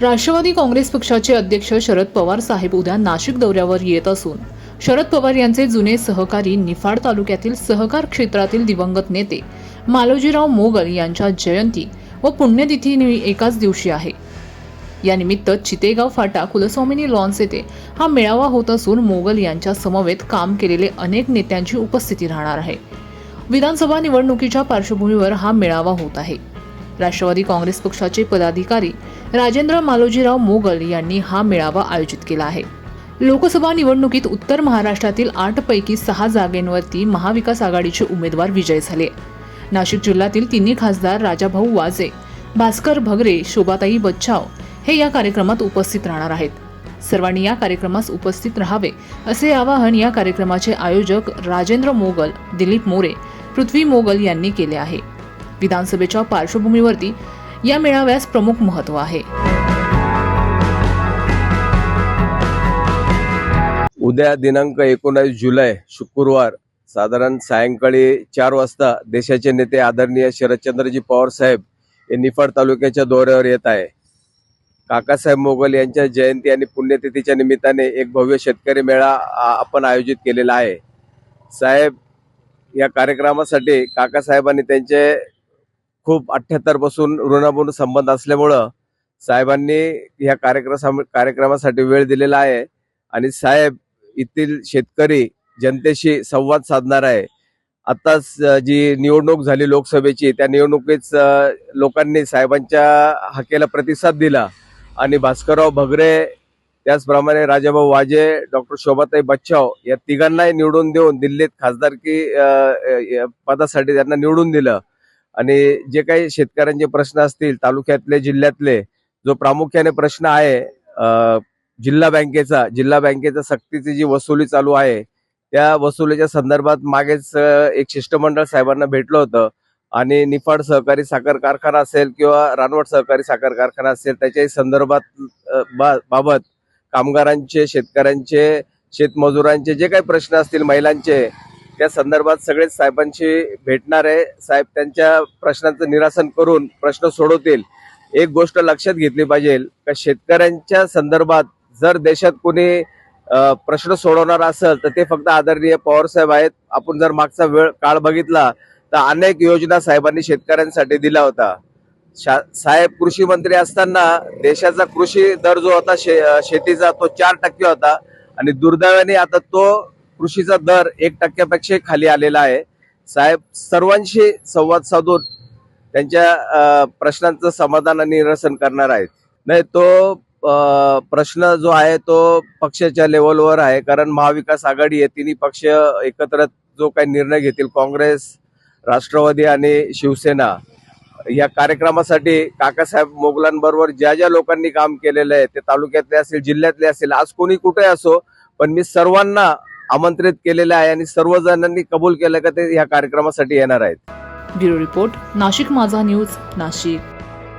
राष्ट्रवादी काँग्रेस पक्षाचे अध्यक्ष शरद पवार साहेब उद्या नाशिक दौऱ्यावर येत असून शरद पवार यांचे जुने सहकारी निफाड तालुक्यातील सहकार क्षेत्रातील दिवंगत नेते मालोजीराव मोगल यांच्या जयंती व पुण्यतिथी एकाच दिवशी आहे. यानिमित्त चितेगाव फाटा कुलस्वामिनी लॉन्स येथे हा मेळावा होत असून मोगल यांच्या समवेत काम केलेले अनेक नेत्यांची उपस्थिती राहणार आहे. विधानसभा निवडणुकीच्या पार्श्वभूमीवर हा मेळावा होत आहे. राष्ट्रवादी काँग्रेस पक्षाचे पदाधिकारी राजेंद्र मालोजीराव मोगल यांनी हा मेळावा आयोजित केला आहे. लोकसभा निवडणुकीत उत्तर महाराष्ट्रातील आठ पैकी सहा जागेंवरती महाविकास आघाडीचे उमेदवार विजय झाले. नाशिक जिल्ह्यातील तिन्ही खासदार राजाभाऊ वाजे भास्कर भगरे शोभाताई बच्चाव हे या कार्यक्रमात उपस्थित राहणार आहेत. सर्वांनी या कार्यक्रमास उपस्थित राहावे असे आवाहन या कार्यक्रमाचे आयोजक राजेंद्र मोगल दिलीप मोरे पृथ्वी मोगल यांनी केले आहे. विधानसभेच्या पार्श्वभूमीवरती या मेळाव्यास प्रमुख महत्त्व आहे. उद्या दिनांक एकोणावीस जुलै शुक्रवार साधारण सायंकाळी चार वाजता देशाचे नेते आदरणीय शरदचंद्रजी पवार साहेब हे निफाड तालुक्याच्या दौऱ्यावर येत आहे. काकासाहेब मोगल यांच्या जयंती आणि पुण्यतिथीच्या निमित्ताने एक भव्य शेतकरी मेळा आपण आयोजित केलेला आहे. साहेब या कार्यक्रमासाठी काकासाहेबांनी त्यांचे खूप अठ्ठ्याहत्तरपासून ऋणाबून संबंध असल्यामुळं साहेबांनी ह्या कार्यक्रम कार्यक्रमासाठी वेळ दिलेला आहे. आणि साहेब येथील शेतकरी जनतेशी संवाद साधणार आहे. आताच जी निवडणूक झाली लोकसभेची त्या निवडणुकीत लोकांनी साहेबांच्या हाकेला प्रतिसाद दिला. आणि भास्करराव भगरे त्याचप्रमाणे राजाभाऊ वाजे डॉक्टर शोभाताई बच्चाव या तिघांनाही निवडून देऊन दिल्लीत खासदारकी पदासाठी त्यांना निवडून दिलं. आणि जे काही शेतकऱ्यांचे प्रश्न असतील तालुक्यातले जिल्ह्यातले जो प्रामुख्याने प्रश्न आहे जिल्हा बँकेचा जिल्हा बँकेचा सक्तीची जी वसुली चालू आहे त्या वसुलीच्या संदर्भात मागेच एक शिष्टमंडळ साहेबांना भेटलं होतं. आणि निफाड सहकारी साखर कारखाना असेल किंवा रानवट सहकारी साखर कारखाना असेल त्याच्याही संदर्भात बा- बाबत कामगारांचे शेतकऱ्यांचे शेतमजुरांचे जे काही प्रश्न असतील महिलांचे त्या संदर्भात सगळेच साहेबांशी भेटणार आहे. साहेब त्यांच्या प्रश्नांचं निरासन करून प्रश्न सोडवतील. एक गोष्ट लक्षात घेतली पाहिजे का शेतकऱ्यांच्या संदर्भात जर देशात कोणी प्रश्न सोडवणार असेल तर ते फक्त आदरणीय पवार साहेब आहेत. आपण जर मागचा वेळ काळ बघितला तर अनेक योजना साहेबांनी शेतकऱ्यांसाठी दिला होता. शा- साहेब कृषी मंत्री असताना देशाचा कृषी दर जो होता शे- शेतीचा तो चार टक्के होता. आणि दुर्दैवाने आता तो कृषीचा दर एक टक्क्यापेक्षा खाली आलेला आहे. साहेब सर्वांशी संवाद साधून त्यांच्या प्रश्नांचं समाधान आणि निरसन करणार आहेत. नाही तो प्रश्न जो आहे तो पक्षाच्या लेवलवर आहे. कारण महाविकास आघाडी आहे तिन्ही पक्ष एकत्र जो काही निर्णय घेतील काँग्रेस राष्ट्रवादी आणि शिवसेना या कार्यक्रमासाठी काकासाहेब मोगलांबरोबर ज्या ज्या लोकांनी काम केलेलं आहे ते तालुक्यातले असेल जिल्ह्यातले असेल आज कोणी कुठे असो पण मी सर्वांना आमंत्रित केलेलं आहे आणि सर्वजणांनी कबूल केलं का ते या कार्यक्रमासाठी येणार आहेत. ब्युरो रिपोर्ट नाशिक माझा न्यूज नाशिक.